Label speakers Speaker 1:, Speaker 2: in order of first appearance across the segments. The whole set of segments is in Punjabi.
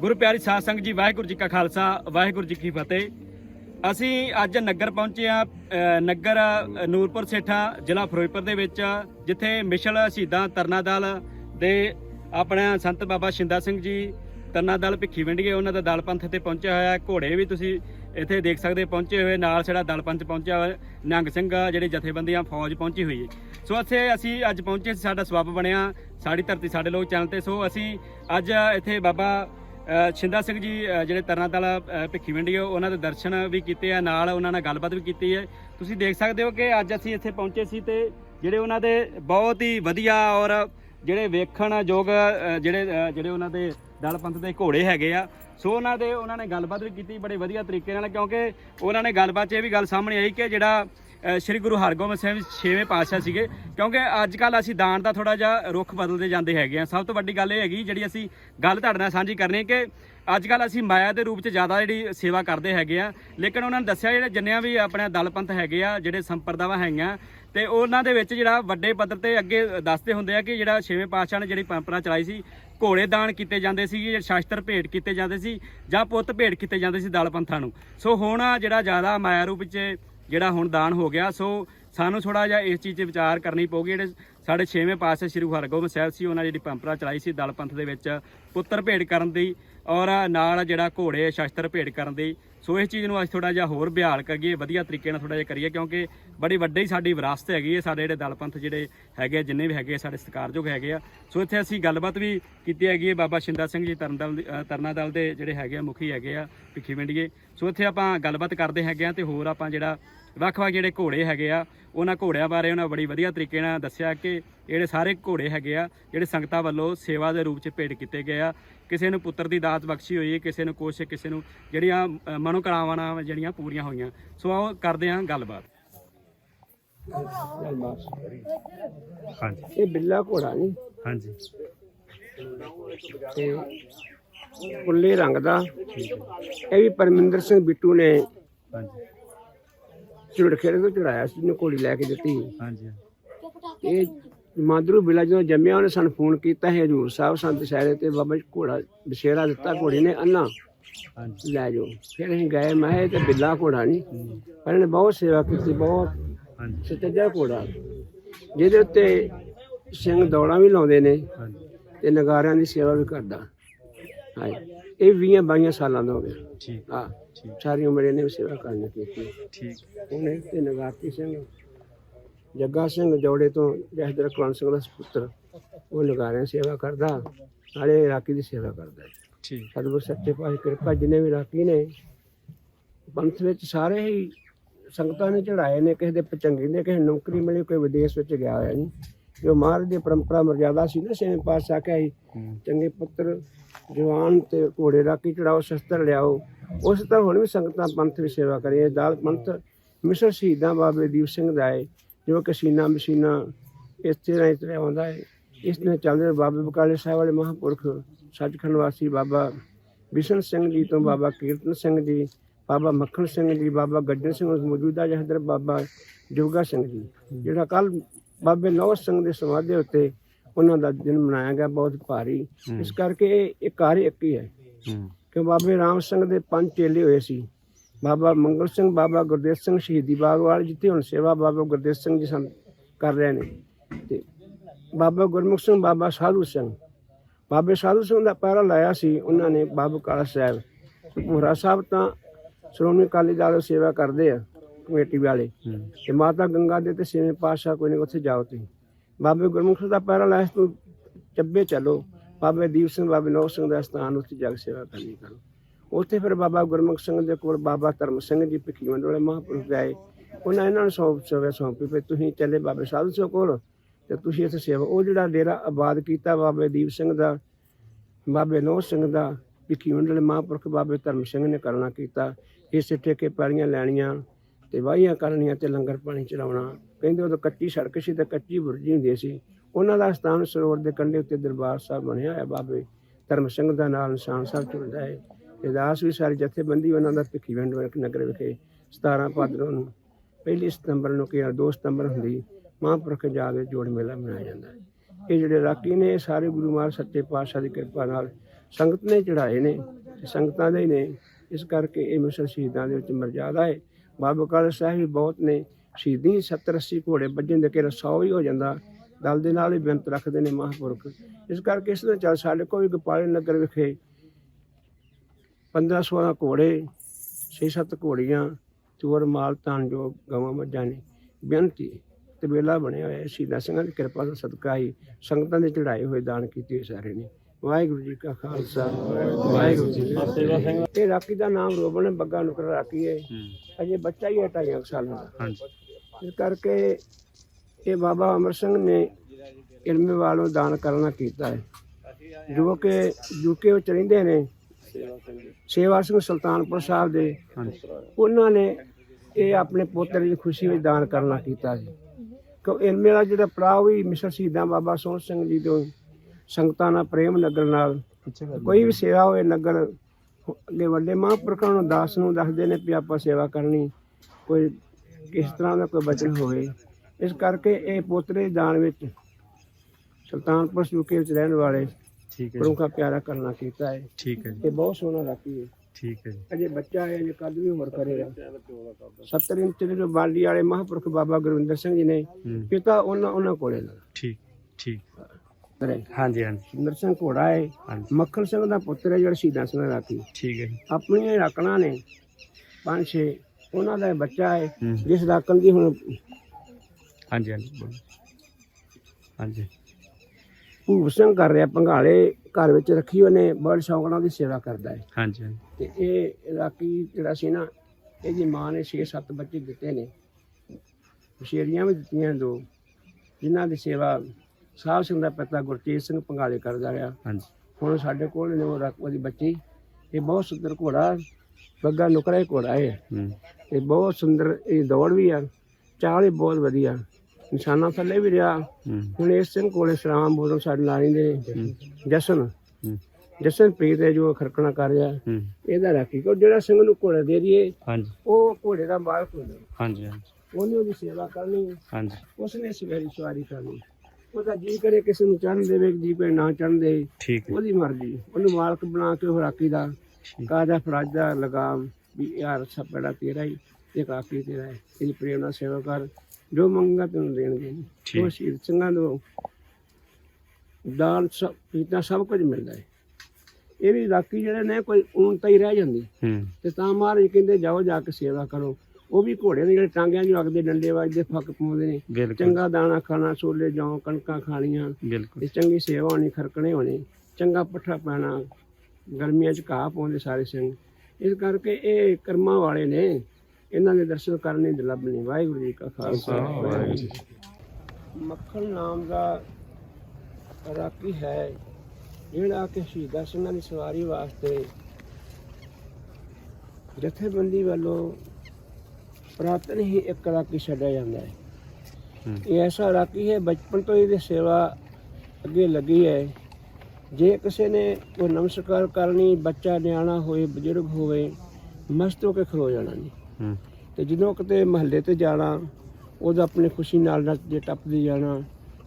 Speaker 1: ਗੁਰੂ ਪਿਆਰੀ ਸਾਧ ਸੰਗਤ ਜੀ, ਵਾਹਿਗੁਰੂ ਜੀ ਕਾ ਖਾਲਸਾ, ਵਾਹਿਗੁਰੂ ਜੀ ਕੀ ਫਤਿਹ। ਅਸੀਂ ਅੱਜ ਨਗਰ ਪਹੁੰਚੇ ਆ ਨਗਰ ਨੂਰਪੁਰ ਸੇਠਾ, ਜ਼ਿਲ੍ਹਾ ਫਿਰੋਜ਼ਪੁਰ ਦੇ ਵਿੱਚ, ਜਿੱਥੇ ਮਿਸ਼ਲ ਸ਼ਹੀਦਾਂ ਤਰਨਾ ਦਲ ਦੇ ਆਪਣਾ ਸੰਤ ਬਾਬਾ ਸ਼ਿੰਦਾ ਸਿੰਘ ਜੀ ਤਰਨਾ ਦਲ ਭਿੱਖੀ ਵੰਡੀਏ ਉਹਨਾਂ ਦਾ ਦਲ ਪੰਥ ਤੇ ਪਹੁੰਚਿਆ ਹੋਇਆ ਘੋੜੇ ਵੀ ਤੁਸੀਂ ਇੱਥੇ ਦੇਖ ਸਕਦੇ, ਪਹੁੰਚੇ ਹੋਏ ਨਾਲ ਸਾਡਾ ਦਲ ਪੰਥ ਪਹੁੰਚਿਆ ਹੋਇਆ ਨਿਹੰਗ ਸਿੰਘ ਜਿਹੜੇ ਜਥੇਬੰਦੀਆਂ ਫੌਜ ਪਹੁੰਚੀ ਹੋਈ ਹੈ। ਸੋ ਇੱਥੇ ਅਸੀਂ ਅੱਜ ਪਹੁੰਚੇ ਸੀ ਸਾਡਾ ਸਬੱਬ ਬਣਿਆ, ਸਾਡੀ ਧਰਤੀ ਸਾਡੇ ਲੋਕ ਚੈਨਲ ਤੇ। ਸੋ ਅਸੀਂ ਅੱਜ ਇੱਥੇ ਬਾਬਾ ਛਿੰਦਾ ਸਿੰਘ ਜੀ ਜਿਹੜੇ ਤਰਨਾ ਦਲ ਅ, ਭਿੱਖੀ ਵੰਡੀਓ ਉਹਨਾਂ ਦੇ ਦਰਸ਼ਨ ਵੀ ਕੀਤੇ ਆ ਨਾਲ ਉਹਨਾਂ ਨਾਲ ਗੱਲਬਾਤ ਵੀ ਕੀਤੀ ਹੈ। ਤੁਸੀਂ ਦੇਖ ਸਕਦੇ ਹੋ ਕਿ ਅੱਜ ਅਸੀਂ ਇੱਥੇ ਪਹੁੰਚੇ ਸੀ ਤੇ ਜਿਹੜੇ ਉਹਨਾਂ ਦੇ ਬਹੁਤ ਹੀ ਵਧੀਆ ਔਰ ਜਿਹੜੇ ਵੇਖਣ ਯੋਗ ਜਿਹੜੇ ਜਿਹੜੇ ਉਹਨਾਂ ਦੇ ਦਲ ਪੰਥ ਦੇ ਘੋੜੇ ਹੈਗੇ ਆ ਸੋ ਉਹਨਾਂ ਦੇ ਉਹਨਾਂ ਨੇ ਗੱਲਬਾਤ ਵੀ ਕੀਤੀ ਬੜੇ ਵਧੀਆ ਤਰੀਕੇ ਨਾਲ ਕਿਉਂਕਿ ਉਹਨਾਂ ਨੇ ਗੱਲਬਾਤ 'ਚ ਇਹ ਵੀ ਗੱਲ ਸਾਹਮਣੇ ਆਈ ਕਿ ਜਿਹੜਾ ਸ੍ਰੀ ਗੁਰੂ ਹਰਗੋਬਿੰਦ ਸਾਹਿਬ ਛੇਵੇਂ ਪਾਤਸ਼ਾਹ ਸੀਗੇ। ਕਿਉਂਕਿ ਅੱਜ ਕੱਲ ਅਸੀਂ ਦਾਨ ਦਾ ਥੋੜਾ ਜਿਹਾ ਰੁਖ ਬਦਲਦੇ ਜਾਂਦੇ ਹੈਗੇ ਆ। ਸਭ ਤੋਂ ਵੱਡੀ ਗੱਲ ਇਹ ਹੈਗੀ ਜਿਹੜੀ ਅਸੀਂ ਗੱਲ ਤੁਹਾਡੇ ਨਾਲ ਸਾਂਝੀ ਕਰਨੀ ਕਿ ਅੱਜ ਕੱਲ ਅਸੀਂ ਮਾਇਆ ਦੇ ਰੂਪ 'ਚ ਜ਼ਿਆਦਾ ਜਿਹੜੀ ਸੇਵਾ ਕਰਦੇ ਹੈਗੇ ਆ। ਲੇਕਿਨ ਉਹਨਾਂ ਨੇ ਦੱਸਿਆ ਜਿਹੜੇ ਜਿੰਨਿਆਂ ਵੀ ਆਪਣੇ ਦਲ ਪੰਥ ਹੈਗੇ ਆ, ਜਿਹੜੇ ਸੰਪਰਦਾਵਾਂ ਹੈਗੀਆਂ, ਤੇ ਉਹਨਾਂ ਦੇ ਵਿੱਚ ਜਿਹੜਾ ਵੱਡੇ ਪੱਧਰ ਤੇ ਅੱਗੇ ਦੱਸਦੇ ਹੁੰਦੇ ਆ ਕਿ ਜਿਹੜਾ ਛੇਵੇਂ ਪਾਤਸ਼ਾਹ ਨੇ ਜਿਹੜੀ ਪਰੰਪਰਾ ਚਲਾਈ ਸੀ, ਘੋੜੇ ਦਾਨ ਕੀਤੇ ਜਾਂਦੇ ਸੀ ਜਿਹੜੇ ਸ਼ਾਸਤਰ ਭੇਟ ਕੀਤੇ ਜਾਂਦੇ ਸੀ, ਜਾਂ ਪੁੱਤ ਭੇਟ ਕੀਤੇ ਜਾਂਦੇ ਸੀ ਦਲ ਪੰਥਾਂ ਨੂੰ। ਸੋ ਹੁਣ ਜਿਹੜਾ ਜ਼ਿਆਦਾ ਮਾਇਆ ਰੂਪ 'ਚ ਜਿਹੜਾ ਹੁਣ ਦਾਨ ਹੋ ਗਿਆ, ਸੋ ਸਾਨੂੰ ਥੋੜਾ ਜਿਹਾ ਇਸ ਚੀਜ਼ 'ਤੇ ਵਿਚਾਰ ਕਰਨੀ ਪਊਗੀ। ਜਿਹੜੇ ਸਾਡੇ ਛੇਵੇਂ ਪਾਸੇ ਸ੍ਰੀ ਹਰਗੋਬਿੰਦ ਸਾਹਿਬ ਸੀ, ਉਹਨਾਂ ਜਿਹੜੀ ਪਰੰਪਰਾ ਚਲਾਈ ਸੀ, ਦਲ ਪੰਥ ਦੇ ਵਿੱਚ ਪੁੱਤਰ ਭੇਟ ਕਰਨ ਦੀ ਔਰ ਨਾਲ ਜਿਹੜਾ ਘੋੜੇ ਸ਼ਸਤਰ ਭੇਟ ਕਰਨ ਦੀ ਸੋ ਇਸ ਚੀਜ਼ ਨੂੰ ਅਸੀਂ ਥੋੜਾ ਜਿਹਾ ਹੋਰ ਬਿਹਾਲ ਕਰੀਏ ਵਧੀਆ ਤਰੀਕੇ ਨਾਲ ਥੋੜਾ ਜਿਹਾ ਕਰੀਏ ਕਿਉਂਕਿ ਬੜੀ ਵੱਡੀ ਸਾਡੀ ਵਿਰਾਸਤ ਹੈਗੀ ਹੈ ਸਾਡੇ ਜਿਹੜੇ ਦਲ ਪੰਥ ਜਿਹੜੇ ਹੈਗੇ ਆ, ਜਿੰਨੇ ਵੀ ਹੈਗੇ ਆ, ਸਾਡੇ ਸਤਿਕਾਰਯੋਗ ਹੈਗੇ ਆ। ਸੋ ਇੱਥੇ ਅਸੀਂ ਗੱਲਬਾਤ ਵੀ ਕੀਤੀ ਹੈਗੀ ਹੈ ਬਾਬਾ ਸ਼ਿੰਦਾ ਸਿੰਘ ਜੀ ਤਰਨ ਦਲ ਦੇ- ਤਰਨਾ ਦਲ ਦੇ ਜਿਹੜੇ ਹੈਗੇ ਆ ਮੁਖੀ ਹੈਗੇ ਆ ਭਿੱਖੀ ਵੰਡੀਏ ਸੋ ਇੱਥੇ ਆਪਾਂ ਗੱਲਬਾਤ ਕਰਦੇ ਹੈਗੇ ਆ ਤੇ ਹੋਰ ਆਪਾਂ ਜਿਹੜਾ ਵੱਖ-ਵੱਖ ਜਿਹੜੇ ਘੋੜੇ ਹੈਗੇ ਆ ਉਹਨਾਂ ਘੋੜਿਆਂ ਬਾਰੇ ਉਹਨਾਂ ਬੜੀ ਵਧੀਆ ਤਰੀਕੇ ਨਾਲ ਦੱਸਿਆ ਕਿ ਜਿਹੜੇ ਸਾਰੇ ਘੋੜੇ ਹੈਗੇ ਆ ਜਿਹੜੇ ਸੰਗਤਾਂ ਵੱਲੋਂ ਸੇਵਾ ਦੇ ਰੂਪ 'ਚ ਭੇਟ ਕੀਤੇ ਗਏ ਆ। ਕਿਸੇ ਨੂੰ ਪੁੱਤਰ ਦੀ ਦਾਤ ਬਖਸ਼ੀ ਹੋਈ ਹੈ ਕਿਸੇ ਨੂੰ ਕੁਛ ਕਿਸੇ ਨੂੰ ਜਿਹੜੀਆਂ ਅ, ਮਨੋਕਾਮਨਾਵਾਂ ਜਿਹੜੀਆਂ ਪੂਰੀਆਂ ਹੋਈਆਂ। ਸੋ ਆਓ ਕਰਦੇ ਹਾਂ ਗੱਲਬਾਤ।
Speaker 2: ਗੱਲਬਾਤ
Speaker 1: ਹਾਂਜੀ।
Speaker 2: ਇਹ ਬਿੱਲਾ ਘੋੜਾ ਨਹੀਂ
Speaker 1: ਹਾਂਜੀ।
Speaker 2: ਤੇ ਕੁੱਲੇ ਰੰਗ ਦਾ। ਇਹ ਵੀ ਪਰਮਿੰਦਰ ਸਿੰਘ ਬਿੱਟੂ ਨੇ
Speaker 1: ਹਾਂਜੀ।
Speaker 2: ਝੁੜਖੇੜੇ ਤੋਂ ਚੜਾਇਆ ਸੀ ਇਹਨੂੰ ਘੋੜੀ ਲੈ ਕੇ ਦਿੱਤੀ।
Speaker 1: ਹਾਂਜੀ।
Speaker 2: ਇਹ ਮਾਦਰੂ ਬਿੱਲਾ ਜਦੋਂ ਜੰਮਿਆ ਉਹਨੇ ਸਾਨੂੰ ਫੋਨ ਕੀਤਾ ਹੈ ਹਜੂਰ ਸਾਹਿਬ ਸੰਤ ਸ਼ਹਿਰੇ ਤੇ ਬਾਬਾ ਜੀ ਘੋੜਾ ਬਸ਼ੇਰਾ ਦਿੱਤਾ ਘੋੜੀ ਨੇ ਅੰਨਾ।
Speaker 1: ਹਾਂਜੀ।
Speaker 2: ਲੈ ਜਾਓ। ਫਿਰ ਅਸੀਂ ਗਏ ਮੈਂ ਕਿਹਾ ਇਹ ਤੇ ਬਿੱਲਾ ਘੋੜਾ ਨਹੀਂ ਪਰ ਇਹਨੇ ਬਹੁਤ ਸੇਵਾ ਕੀਤੀ ਬਹੁਤ
Speaker 1: ਹਾਂਜੀ।
Speaker 2: ਸਤਿਜਾ ਘੋੜਾ। ਜਿਹਦੇ ਉੱਤੇ ਸਿੰਘ ਦੌੜਾਂ ਵੀ ਲਾਉਂਦੇ ਨੇ
Speaker 1: ਹਾਂਜੀ।
Speaker 2: ਤੇ ਨਗਾਰਿਆਂ ਦੀ ਸੇਵਾ ਵੀ ਕਰਦਾ। ਹਾਂ ਇਹ 20 22 ਸਾਲਾਂ ਦਾ ਹੋ ਗਿਆ।
Speaker 1: ਠੀਕ।
Speaker 2: ਆ
Speaker 1: ਠੀਕ
Speaker 2: ਸਾਰੀ ਉਮਰ ਇਹਨੇ ਵੀ ਸੇਵਾ ਕਰਨੀ ਕੀਤੀ।
Speaker 1: ਠੀਕ।
Speaker 2: ਉਹਨੇ ਤੇ ਨਗਾਤੀ ਸਿੰਘ। ਜੱਗਾ ਸਿੰਘ ਜੋੜੇ ਤੋਂ ਜਹਦਰ ਕੁਲਵੰਤ ਸਿੰਘ ਦਾ ਸੁਪੁੱਤਰ। ਉਹ ਨਗਾਰਿਆਂ ਦੀ ਸੇਵਾ ਕਰਦਾ। ਨਾਲੇ ਰਾਖੀ ਦੀ ਸੇਵਾ ਕਰਦਾ।
Speaker 1: ਠੀਕ।
Speaker 2: ਸਤਿਗੁਰ ਸੱਚੇ ਪਾਤਸ਼ਾਹ ਕਿਰਪਾ ਜਿਨੇ ਵੀ ਰਾਖੀ ਨੇ ਪੰਥ ਵਿੱਚ ਸਾਰੇ ਹੀ ਸੰਗਤਾਂ ਨੇ ਚੜਾਏ ਨੇ। ਕਿਸੇ ਦੇ ਪਚੰਗੀ ਨੇ ਕਿਸੇ ਨੌਕਰੀ ਮਿਲੀ ਕੋਈ ਵਿਦੇਸ਼ ਵਿੱਚ ਗਿਆ ਹੋਇਆ ਨਹੀਂ। ਜੋ ਮਹਾਰਾਜ ਦੀ ਪਰੰਪਰਾ ਮਰਜ਼ਾਦਾ ਸੀ ਨਾ ਛੇਵੇਂ ਪਾਤਸ਼ਾਹ ਕਹੀ ਚੰਗੇ ਪੁੱਤਰ ਜਵਾਨ ਤੇ ਘੋੜੇ ਰਾਖੀ ਚੜਾਓ ਸ਼ਸਤਰ ਲਿਆਓ। ਉਸ ਤਰ੍ਹਾਂ ਹੁਣ ਵੀ ਸੰਗਤਾਂ ਪੰਥ ਦੀ ਸੇਵਾ ਕਰੀਏ ਦਾਲ ਪੰਥ ਮਿਸਰ ਸ਼ਹੀਦਾਂ ਬਾਬੇ ਦੀਪ ਸਿੰਘ ਦਾ ਹੈ ਜੋ ਕਿ ਸੀਨਾ ਮਸ਼ੀਨਾ ਇਸ ਤਰ੍ਹਾਂ ਇਸ ਤਰ੍ਹਾਂ ਆਉਂਦਾ ਹੈ ਇਸ ਨੇ ਚੱਲਦੇ ਬਾਬੇ ਬਕਾਲੇ ਸਾਹਿਬ ਵਾਲੇ ਮਹਾਂਪੁਰਖ ਸੱਚਖੰਡ ਵਾਸੀ ਬਾਬਾ ਬਿਸ਼ਨ ਸਿੰਘ ਜੀ ਤੋਂ ਬਾਬਾ ਕੀਰਤਨ ਸਿੰਘ ਜੀ ਬਾਬਾ ਮੱਖਣ ਸਿੰਘ ਜੀ ਬਾਬਾ ਗੱਜਣ ਸਿੰਘ ਮੌਜੂਦਾ ਜਹਦਰ ਬਾਬਾ ਜੋਗਾ ਸਿੰਘ ਜੀ ਜਿਹੜਾ ਕੱਲ ਬਾਬੇ ਨੌ ਸਿੰਘ ਦੇ ਸਮਾਧੀ ਉੱਤੇ ਉਹਨਾਂ ਦਾ ਦਿਨ ਮਨਾਇਆ ਗਿਆ ਬਹੁਤ ਭਾਰੀ। ਇਸ ਕਰਕੇ ਇਹ ਕਾਰਜ ਇੱਕ ਹੀ ਹੈ। ਕਿ ਬਾਬੇ ਰਾਮ ਸਿੰਘ ਦੇ ਪੰਜ ਚੇਲੇ ਹੋਏ ਸੀ। ਬਾਬਾ ਮੰਗਲ ਸਿੰਘ ਬਾਬਾ ਗੁਰਦੇਵ ਸਿੰਘ ਸ਼ਹੀਦੀ ਬਾਗ ਵਾਲੇ ਜਿੱਥੇ ਹੁਣ ਸੇਵਾ ਬਾਬਾ ਗੁਰਦੇਵ ਸਿੰਘ ਜੀ ਸੰ ਕਰ ਰਹੇ ਨੇ। ਤੇ ਬਾਬਾ ਗੁਰਮੁਖ ਸਿੰਘ ਬਾਬਾ ਸਾਧੂ ਸਿੰਘ। ਬਾਬੇ ਸਾਧੂ ਸਿੰਘ ਦਾ ਪਹਿਰਾ ਲਾਇਆ ਸੀ ਉਹਨਾਂ ਨੇ ਬਾਬਾ ਕਾਲਾ ਸਾਹਿਬ। ਮੋਹਰਾ ਸਾਹਿਬ ਤਾਂ ਸ਼੍ਰੋਮਣੀ ਅਕਾਲੀ ਦਲ ਸੇਵਾ ਕਰਦੇ ਆ। ਕਮੇਟੀ ਵਾਲੇ। ਤੇ ਮਾਤਾ ਗੰਗਾ ਦੇ ਤੇ ਛੇਵੇਂ ਪਾਤਸ਼ਾਹ ਕੋਈ ਨਹੀਂ ਉੱਥੇ ਜਾਓ ਤੁਸੀਂ। ਬਾਬੇ ਗੁਰਮੁਖ ਸਿੰਘ ਦਾ ਲਾਇਆ ਸੀ ਤੂੰ ਚੱਬੇ ਚਲੋ। ਬਾਬੇ ਦੀਪ ਸਿੰਘ ਬਾਬੇ ਨੌ ਸਿੰਘ ਦਾ ਸਥਾਨ ਉੱਥੇ ਜਗ ਸੇਵਾ ਕਰਨੀ ਕਰੋ ਉੱਥੇ ਫਿਰ ਬਾਬਾ ਗੁਰਮੁਖ ਸਿੰਘ ਦੇ ਕੋਲ ਬਾਬਾ ਧਰਮ ਸਿੰਘ ਜੀ ਭਿੱਖੀਵੰਡ ਵਾਲੇ ਮਹਾਂਪੁਰਖ ਗਏ। ਉਹਨਾਂ ਇਹਨਾਂ ਨੂੰ ਸੌਂਪ ਸੇਵਾ ਸੌਂਪੀ। ਵੀ ਤੁਸੀਂ ਚੱਲੇ ਬਾਬੇ ਸਾਧੂ ਸਿੰਘ ਕੋਲ ਤੇ ਤੁਸੀਂ ਇੱਥੇ ਸੇਵਾ ਉਹ ਜਿਹੜਾ ਡੇਰਾ ਆਬਾਦ ਕੀਤਾ ਬਾਬੇ ਦੀਪ ਸਿੰਘ ਦਾ ਬਾਬੇ ਨੌ ਸਿੰਘ ਦਾ ਭਿੱਖੀਵੰਡ ਵਾਲੇ ਮਹਾਂਪੁਰਖ ਬਾਬੇ ਧਰਮ ਸਿੰਘ ਨੇ ਕਰਨਾ ਕੀਤਾ। ਇਸ ਠੇਕੇ ਪੈਲੀਆਂ ਲੈਣੀਆਂ। ਤੇ ਵਾਹੀਆਂ ਕਰਨੀਆਂ ਤੇ ਲੰਗਰ ਪਾਣੀ ਚਲਾਉਣਾ ਕਹਿੰਦੇ ਉਦੋਂ ਕੱਚੀ ਸੜਕ ਸੀ ਤੇ ਕੱਚੀ ਬੁਰਜੀ ਹੁੰਦੀ ਸੀ। ਉਹਨਾਂ ਦਾ ਸਥਾਨ ਸਰੋਵਰ ਦੇ ਕੰਢੇ ਉੱਤੇ ਦਰਬਾਰ ਸਾਹਿਬ ਬਣਿਆ ਹੋਇਆ ਬਾਬੇ ਧਰਮ ਸਿੰਘ ਦਾ ਨਾਲ ਨਿਸ਼ਾਨ ਸਾਹਿਬ ਚੁਣਦਾ ਹੈ। ਤੇ ਵੀ ਸਾਰੀ ਜਥੇਬੰਦੀ ਉਹਨਾਂ ਦਾ ਭਿੱਖੀਵਿੰਡ ਵਿਖ ਨਗਰ ਵਿਖੇ 17 ਭਾਦਰੋਂ ਨੂੰ ਪਹਿਲੀ ਸਤੰਬਰ ਨੂੰ ਕਿ 2 ਸਤੰਬਰ ਹੁੰਦੀ ਮਹਾਂਪੁਰਖ ਜਾ ਕੇ ਜੋੜ ਮੇਲਾ ਮਨਾਇਆ ਜਾਂਦਾ ਹੈ। ਇਹ ਜਿਹੜੇ ਰਾਕੀ ਨੇ, ਇਹ ਸਾਰੇ ਗੁਰੂ ਮਹਾਰਾਜ ਸੱਚੇ ਪਾਤਸ਼ਾਹ ਦੀ ਕਿਰਪਾ ਨਾਲ ਸੰਗਤ ਨੇ ਚੜਾਏ ਨੇ ਸੰਗਤਾਂ ਦੇ ਹੀ ਨੇ। ਇਸ ਕਰਕੇ ਇਹ ਮਿਸਲ ਸ਼ਹੀਦਾਂ ਦੇ ਵਿੱਚ ਮਰਜ਼ਾਦਾ ਹੈ। ਬਾਬਾ ਕਾਲ ਸਾਹਿਬ ਵੀ ਬਹੁਤ ਨੇ, ਸ਼ਹੀਦੀ 70 80 ਘੋੜੇ ਵੱਜਣ ਦੇ ਕੇ 100 ਹੀ ਹੋ ਜਾਂਦਾ, ਦਲ ਦੇ ਨਾਲ ਹੀ ਬੇਨਤ ਰੱਖਦੇ ਨੇ ਮਹਾਂਪੁਰਖ। ਇਸ ਕਰਕੇ ਇਸ ਤਰ੍ਹਾਂ ਚੱਲ ਸਾਡੇ ਕੋਲ ਵੀ ਗੋਪਾਲ ਨਗਰ ਵਿਖੇ 15 16 ਘੋੜੇ 6-7 ਘੋੜੀਆਂ, ਚੋਰ ਮਾਲ ਤਾਂ ਜੋ ਗਵਾਂ ਮੱਝਾਂ ਨੇ, ਬੇਨਤੀ ਤੇ ਵੇਲਾ ਬਣਿਆ ਹੋਇਆ ਸ਼ਹੀਦਾਂ ਸਿੰਘਾਂ ਦੀ ਕਿਰਪਾ ਦਾ ਸਦਕਾ ਹੀ ਸੰਗਤਾਂ ਦੇ ਚੜਾਏ ਹੋਏ ਦਾਨ ਕੀਤੇ ਸਾਰੇ ਨੇ। ਵਾਹਿਗੁਰੂ ਜੀ ਕਾ ਖਾਲਸਾ, ਵਾਹਿਗੁਰੂ ਜੀ ਕੀ ਫਤਿਹ। ਇਹ ਰਾਕੀ ਦਾ ਨਾਮ ਰੋਬਣ ਬੱਗਾ ਨੁਕਰ ਰਾਕੀ ਹੈ। ਅਜੇ ਬੱਚਾ ਹੀ ਹੈ ਢਾਈਆਂ ਕੁ ਸਾਲਾਂ ਦਾ।
Speaker 1: ਹਾਂਜੀ।
Speaker 2: ਇਸ ਕਰਕੇ ਇਹ ਬਾਬਾ ਅਮਰ ਸਿੰਘ ਨੇ ਇਲਮ ਵਾਲੋਂ ਦਾਨ ਕਰਨਾ ਕੀਤਾ ਹੈ। ਜੋ ਕਿ ਯੂਕੇ ਵਿੱਚ ਰਹਿੰਦੇ ਨੇ ਸੇਵਾ ਸਿੰਘ ਸੁਲਤਾਨਪੁਰ ਸਾਹਿਬ ਦੇ ਉਹਨਾਂ ਨੇ ਇਹ ਆਪਣੇ ਪੋਤਰੇ ਦੀ ਖੁਸ਼ੀ ਵਿੱਚ ਦਾਨ ਕਰਨਾ ਕੀਤਾ ਸੀ ਕਿ ਇਲਮੇ ਦਾ ਜਿਹੜਾ ਪੜਾਅ ਵੀ ਮਿਸਰ ਸ਼ਹੀਦਾਂ ਬਾਬਾ ਸੋਹਣ ਸਿੰਘ ਜੀ ਤੋਂ ਸੰਗਤਾਂ ਨਾਲ ਪ੍ਰੇਮ ਨਗਰ ਨਾਲ ਕੋਈ ਵੀ ਸੇਵਾ ਹੋਏ ਨਗਰ ਅੱਗੇ ਵੱਡੇ ਮਹਾਂਪੁਰਖਾਂ ਨੂੰ ਦਾਸ ਨੂੰ ਦੱਸਦੇ ਨੇ ਵੀ ਆਪਾਂ ਸੇਵਾ ਕਰਨੀ ਕੋਈ ਕਿਸ ਤਰ੍ਹਾਂ ਦਾ ਕੋਈ ਬਚਨ ਹੋਵੇ। ਇਸ ਕਰਕੇ ਇਹ ਪੋਤਰੇ ਦੇ ਦਾਨ ਵਿੱਚ ਸੁਲਤਾਨਪੁਰ ਯੂਕੇ ਵਿੱਚ ਰਹਿਣ ਵਾਲੇ
Speaker 1: ਠੀਕ ਹੈ
Speaker 2: ਪ੍ਰਮੁਖਾ ਪਿਆਰਾ ਕਰਨਾ ਕੀਤਾ ਹੈ।
Speaker 1: ਠੀਕ ਹੈ ਜੀ।
Speaker 2: ਇਹ ਬਹੁਤ ਸੋਹਣਾ ਰਾਖੀ ਹੈ।
Speaker 1: ਠੀਕ ਹੈ ਜੀ।
Speaker 2: ਅਜੇ ਬੱਚਾ ਹੈ ਜੇ ਕੱਦ ਵੀ ਉਮਰ ਕਰੇਗਾ 70 ਇੰਚ ਦੇ ਜੋ ਬਾਲੀ ਵਾਲੇ ਮਹਾਂਪੁਰਖ ਬਾਬਾ ਗੁਰਵਿੰਦਰ ਸਿੰਘ ਜੀ ਨੇ ਪਿਤਾ ਉਹਨਾਂ ਉਹਨਾਂ ਕੋਲੇ ਨਾ।
Speaker 1: ਠੀਕ।
Speaker 2: ਕਰੇ
Speaker 1: ਹਾਂਜੀ ਹਾਂਜੀ।
Speaker 2: ਸੁੰਦਰ ਸਿੰਘ ਘੋੜਾ ਹੈ। ਮੱਖਣ ਸਿੰਘ ਦਾ ਪੁੱਤਰ ਹੈ ਜਿਹੜਾ ਸ਼ਹੀਦਾਂ ਸਿੰਘ ਰਾਖੀ
Speaker 1: ਠੀਕ ਹੈ।
Speaker 2: ਆਪਣੀਆਂ ਰਾਕਣਾ ਨੇ। ਪੰਜ ਛੇ ਉਹਨਾਂ ਦਾ ਬੱਚਾ ਹੈ ਜਿਸ ਰਾਕਣ ਦੀ ਹੁਣ
Speaker 1: ਹਾਂਜੀ ਹਾਂਜੀ ਹਾਂਜੀ।
Speaker 2: ਭੂਪ ਸਿੰਘ ਕਰ ਰਿਹਾ ਪੰਘਾਲੇ ਘਰ ਵਿੱਚ ਰੱਖੀ ਉਹਨੇ ਬੜ ਸ਼ੌਂਕ ਨਾਲ ਉਹਦੀ ਸੇਵਾ ਕਰਦਾ ਹੈ।
Speaker 1: ਹਾਂਜੀ ਹਾਂਜੀ।
Speaker 2: ਤੇ ਇਹ ਰਾਕੀ ਜਿਹੜਾ ਸੀ ਨਾ ਇਹਦੀ ਮਾਂ ਨੇ 6-7 ਬੱਚੇ ਦਿੱਤੇ ਨੇ। ਸ਼ੇਰੀਆਂ ਵੀ ਦਿੱਤੀਆਂ ਦੋ ਜਿਨ੍ਹਾਂ ਦੀ ਸੇਵਾ ਸਾਹਿਬ ਸਿੰਘ ਦਾ ਪਿਤਾ ਗੁਰਤੇਜ ਸਿੰਘ ਪੰਘਾਲੇ ਕਰਦਾ ਰਿਹਾ।
Speaker 1: ਹਾਂਜੀ।
Speaker 2: ਹੁਣ ਸਾਡੇ ਕੋਲ ਨੇ ਉਹ ਰੱਖ- ਉਹਦੀ ਬੱਚੀ। ਇਹ ਬਹੁਤ ਸੁੰਦਰ ਘੋੜਾ ਬੱਗਾ ਨੁਕਰਾ ਘੋੜਾ ਹੈ। ਇਹ ਬਹੁਤ ਸੁੰਦਰ ਇਹ ਦੌੜ ਵੀ ਆ ਚਾਲ ਬਹੁਤ ਵਧੀਆ। ਨਿਸ਼ਾਨਾ ਥੱਲੇ ਵੀ ਰਿਹਾ। ਹੁਣ ਇਸ ਸਿੰਘ ਕੋਲੇ ਸਲਾਮ ਬੋਲੋ ਸਾਡੇ ਨਾਲ ਦੇ ਜਸ਼ਨ। ਜਸ਼ਨ ਪ੍ਰੀਤ ਹੈ ਜੋ ਖਰਕਣਾ ਕਰ ਰਿਹਾ। ਇਹਦਾ ਰਾਖੀ ਕੋ ਜਿਹੜਾ ਸਿੰਘ ਨੂੰ ਘੋੜਾ ਦੇ ਦਈਏ
Speaker 1: ਹਾਂਜੀ।
Speaker 2: ਉਹ ਘੋੜੇ ਦਾ ਮਾਲਕ ਹੁੰਦਾ
Speaker 1: ਹਾਂਜੀ ਹਾਂਜੀ।
Speaker 2: ਉਹਨੇ ਉਹਦੀ ਸੇਵਾ ਕਰਨੀ।
Speaker 1: ਹਾਂਜੀ।
Speaker 2: ਉਸਨੇ ਸਵੇਰੀ ਸਵਾਰੀ ਕਰਨੀ। ਉਹਦਾ ਜੀ ਕਰੇ ਕਿਸੇ ਨੂੰ ਚੜ੍ਹਨ ਦੇਵੇ ਜੀ ਕੋਈ ਨਾ ਚੜ੍ਹਨ ਦੇ
Speaker 1: ਠੀਕ ਹੈ।
Speaker 2: ਉਹਦੀ ਮਰਜ਼ੀ। ਉਹਨੂੰ ਮਾਲਕ ਬਣਾ ਕੇ ਉਹ ਰਾਖੀ ਦਾ ਕਾਜਾ ਫਰਾਜਾ ਲਗਾਮ ਵੀ ਯਾਰ ਸਪੜਾ ਤੇਰਾ ਹੀ ਇਹ ਕਾਫੀ ਤੇਰਾ ਹੈ। ਇਹਦੀ ਪ੍ਰੇਮ ਨਾਲ ਸੇਵਾ ਕਰ। ਜੋ ਮੰਗਾ ਤੈਨੂੰ ਦੇਣਗੇ।
Speaker 1: ਠੀਕ।
Speaker 2: ਉਹ ਸ਼ਹੀਦ ਸਿੰਘਾਂ ਨੂੰ ਦਾਨ ਸਭ ਪੀਤਾ ਸਭ ਕੁਝ ਮਿਲਦਾ ਹੈ। ਇਹ ਵੀ ਰਾਖੀ ਜਿਹੜੇ ਨੇ ਕੋਈ ਊਨ ਤਾਂ ਹੀ ਰਹਿ ਜਾਂਦੀ। ਤੇ ਤਾਂ ਮਹਾਰਾਜ ਕਹਿੰਦੇ ਜਾਓ ਜਾ ਕੇ ਸੇਵਾ ਕਰੋ। ਉਹ ਵੀ ਘੋੜੇ ਦੇ ਜਿਹੜੇ ਟਾਂਗਿਆਂ ਨੂੰ ਅਗਦੇ ਡੰਡੇ ਵੱਜਦੇ ਫੱਕ ਪਾਉਂਦੇ ਨੇ।
Speaker 1: ਬਿਲਕੁਲ।
Speaker 2: ਚੰਗਾ ਦਾਣਾ ਖਾਣਾ ਛੋਲੇ ਜੌਂ ਕਣਕਾਂ ਖਾਣੀਆਂ
Speaker 1: ਬਿਲਕੁਲ।
Speaker 2: ਤੇ ਚੰਗੀ ਸੇਵਾ ਹੋਣੀ ਖਰਕਣੇ ਹੋਣੇ ਚੰਗਾ ਪੱਠਾ ਪੈਣਾ ਗਰਮੀਆਂ 'ਚ ਘਾਹ ਪਾਉਂਦੇ ਸਾਰੇ ਸਿੰਘ। ਇਸ ਕਰਕੇ ਇਹ ਕਰਮਾਂ ਵਾਲੇ ਨੇ ਇਹਨਾਂ ਦੇ ਦਰਸ਼ਨ ਕਰਨੇ ਦੁਰਲਭ ਨੇ ਵਾਹਿਗੁਰੂ ਜੀ ਕਾ ਖਾਲਸਾ ਵਾਹਿਗੁਰੂ ਜੀ ਕੀ ਫਤਿਹ। ਮੱਖਣ ਨਾਮ ਦਾ ਰਾਕੀ ਹੈ ਜਿਹੜਾ ਕਿ ਸ਼ਹੀਦਾਂ ਸਿੰਘਾਂ ਦੀ ਸਵਾਰੀ ਵਾਸਤੇ ਜਥੇਬੰਦੀ ਵੱਲੋਂ ਪ੍ਰਾਤਨ ਹੀ ਇੱਕ ਰਾਕੀ ਛੱਡਿਆ ਜਾਂਦਾ ਹੈ।
Speaker 1: ਹੂੰ।
Speaker 2: ਇਹ ਐਸਾ ਰਾਕੀ ਹੈ ਬਚਪਨ ਤੋਂ ਇਹਦੀ ਸੇਵਾ ਅੱਗੇ ਲੱਗੀ ਹੈ। ਜੇ ਕਿਸੇ ਨੇ ਕੋਈ ਨਮਸਕਾਰ ਕਰਨੀ ਬੱਚਾ ਨਿਆਣਾ ਹੋਵੇ ਬਜ਼ੁਰਗ ਹੋਵੇ ਮਸਤ ਹੋ ਕੇ ਖਲੋ ਜਾਣਾ ਨਹੀਂ
Speaker 1: ਹੂੰ।
Speaker 2: ਤੇ ਜਦੋਂ ਕਿਤੇ ਮਹੱਲੇ ਤੇ ਜਾਣਾ ਉਹਦਾ ਆਪਣੀ ਖੁਸ਼ੀ ਨਾਲ ਨੱਚਦੇ ਟੱਪਦੇ ਜਾਣਾ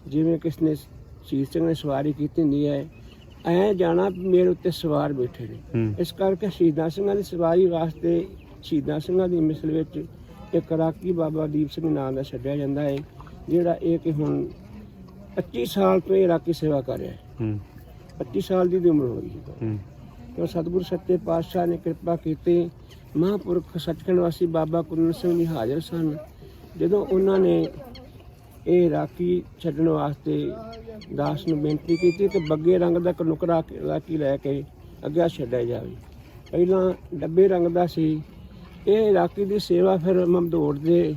Speaker 2: ਜਿਵੇਂ ਕਿਸ ਨੇ ਸ਼ਹੀਦ ਸਿੰਘ ਨੇ ਸਵਾਰੀ ਕੀਤੀ ਹੁੰਦੀ ਹੈ ਐ ਜਾਣਾ ਮੇਰੇ ਉੱਤੇ ਸਵਾਰ ਬੈਠੇ ਨੇ।
Speaker 1: ਹੂੰ।
Speaker 2: ਇਸ ਕਰਕੇ ਸ਼ਹੀਦਾਂ ਸਿੰਘਾਂ ਦੀ ਸਵਾਰੀ ਵਾਸਤੇ ਸ਼ਹੀਦਾਂ ਸਿੰਘਾਂ ਦੀ ਮਿਸਲ ਵਿੱਚ ਇੱਕ ਰਾਕੀ ਬਾਬਾ ਦੀਪ ਸਿੰਘ ਨਾਮ ਦਾ ਛੱਡਿਆ ਜਾਂਦਾ ਹੈ ਜਿਹੜਾ ਇਹ ਕਿ ਹੁਣ 25 ਸਾਲ ਤੋਂ ਇਹ ਰਾਕੀ ਸੇਵਾ ਕਰ ਰਿਹਾ ਹੈ
Speaker 1: ਹੂੰ।
Speaker 2: 25 ਸਾਲ ਦੀ ਉਮਰ ਹੋ ਗਈ ਹੈ। ਤੇ ਸਤਿਗੁਰੂ ਸੱਚੇ ਪਾਤਸ਼ਾਹ ਨੇ ਕਿਰਪਾ ਕੀਤੀ ਮਹਾਂਪੁਰਖ ਸੱਚਖੰਡ ਵਾਸੀ ਬਾਬਾ ਕੁੰਨ ਸਿੰਘ ਜੀ ਹਾਜ਼ਰ ਸਨ। ਜਦੋਂ ਉਹਨਾਂ ਨੇ ਇਹ ਰਾਖੀ ਛੱਡਣ ਵਾਸਤੇ ਦਾਸ ਨੂੰ ਬੇਨਤੀ ਕੀਤੀ ਕਿ ਬੱਗੇ ਰੰਗ ਦਾ ਇੱਕ ਨੁਕਰਾ ਕੇ- ਰਾਖੀ ਲੈ ਕੇ ਅੱਗੇ ਛੱਡਿਆ ਜਾਵੇ। ਪਹਿਲਾਂ ਡੱਬੇ ਰੰਗ ਦਾ ਸੀ ਇਹ ਰਾਖੀ ਦੀ ਸੇਵਾ ਫਿਰ ਮਮਦੋੜ ਦੇ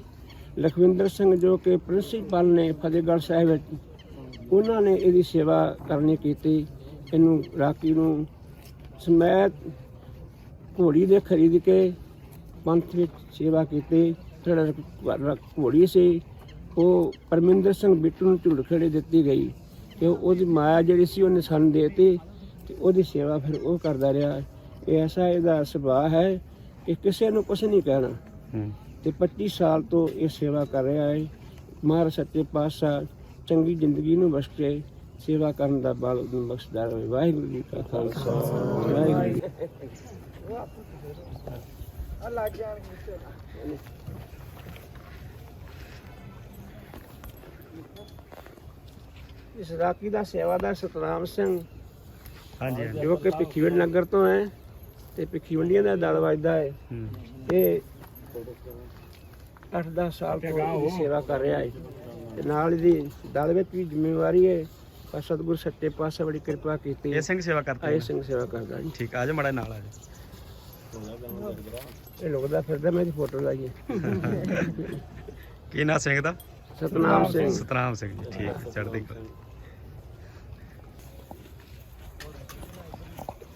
Speaker 2: ਲਖਵਿੰਦਰ ਸਿੰਘ ਜੋ ਕਿ ਪ੍ਰਿੰਸੀਪਲ ਨੇ ਫਤਿਹਗੜ੍ਹ ਸਾਹਿਬ ਵਿੱਚ, ਉਹਨਾਂ ਨੇ ਇਹਦੀ ਸੇਵਾ ਕਰਨੀ ਕੀਤੀ। ਇਹਨੂੰ ਰਾਕੀ ਨੂੰ ਸਮੈਤ ਘੋੜੀ ਦੇ ਖਰੀਦ ਕੇ ਪੰਥ ਵਿੱਚ ਸੇਵਾ ਕੀਤੀ। ਜਿਹੜਾ ਘੋੜੀ ਸੀ, ਉਹ ਪਰਮਿੰਦਰ ਸਿੰਘ ਬਿੱਟੂ ਨੂੰ ਝੁੜਖੜੇ ਦਿੱਤੀ ਗਈ ਤੇ ਉਹਦੀ ਮਾਇਆ ਜਿਹੜੀ ਸੀ ਉਹਨੇ ਸਾਨੂੰ ਦੇਤੀ ਤੇ ਉਹਦੀ ਸੇਵਾ ਫਿਰ ਉਹ ਕਰਦਾ ਰਿਹਾ। ਇਹ ਐਸਾ ਇਹਦਾ ਸੁਭਾਅ ਹੈ ਕਿ ਕਿਸੇ ਨੂੰ ਕੁਝ ਨਹੀਂ ਕਹਿਣਾ। ਤੇ 25 ਸਾਲ ਤੋਂ ਇਹ ਸੇਵਾ ਕਰ ਰਿਹਾ ਹੈ। ਮਹਾਰਾਜ ਸੱਚੇ ਪਾਤਸ਼ਾਹ ਚੰਗੀ ਜ਼ਿੰਦਗੀ ਨੂੰ ਬਖਸ਼ੇ ਸੇਵਾ ਕਰਨ ਦਾ ਬਲ ਉਹਨੂੰ ਬਖਸ਼ਦਾ ਰਹੇ। ਵਾਹਿਗੁਰੂ ਜੀ ਕਾ ਖਾਲਸਾ। ਵਾਹਿਗੁਰੂ ਜੀ ਇਸ ਰਾਖੀ ਦਾ ਸੇਵਾਦਾਰ ਸਤਨਾਮ ਸਿੰਘ
Speaker 1: ਹਾਂਜੀ।
Speaker 2: ਜੋ ਕਿ ਭਿੱਖੀਵਿੰਡ ਨਗਰ ਤੋਂ ਹੈ। ਤੇ ਭਿੱਖੀਵਿੰਡੀਆਂ ਦਾ ਦਲ ਵੱਜਦਾ ਹੈ।
Speaker 1: ਹੂੰ
Speaker 2: ਇਹ 8-10 ਸਾਲ ਤੋਂ ਇਹਦੀ ਸੇਵਾ ਕਰ ਰਿਹਾ ਹੈ ਤੇ ਨਾਲ ਇਹਦੀ ਦਲ ਵਿੱਚ ਵੀ ਜ਼ਿੰਮੇਵਾਰੀ ਹੈ ਪਰ ਸਤਿਗੁਰ ਸੱਚੇ ਪਾਤਸ਼ਾਹ ਬੜੀ ਕਿਰਪਾ ਕੀਤੀ
Speaker 1: ਇਹ ਸਿੰਘ ਸੇਵਾ ਕਰਦੇ ਨੇ।
Speaker 2: ਸਿੰਘ ਸੇਵਾ ਕਰਦਾ ਜੀ।
Speaker 1: ਠੀਕ ਆ ਜਾ ਮੜਾ ਨਾਲ ਆ ਜਾ
Speaker 2: ਇਹ ਲੁਕਦਾ ਫਿਰਦਾ ਮੈਂ ਇਹਦੀ ਫੋਟੋ ਲਾਈਏ
Speaker 1: ਕੀ ਨਾਂ ਸਿੰਘ ਦਾ?
Speaker 2: ਸਤਨਾਮ ਸਿੰਘ।
Speaker 1: ਸਤਨਾਮ ਸਿੰਘ ਜੀ ਠੀਕ ਚੜ੍ਹਦੀ ਕਲਾ।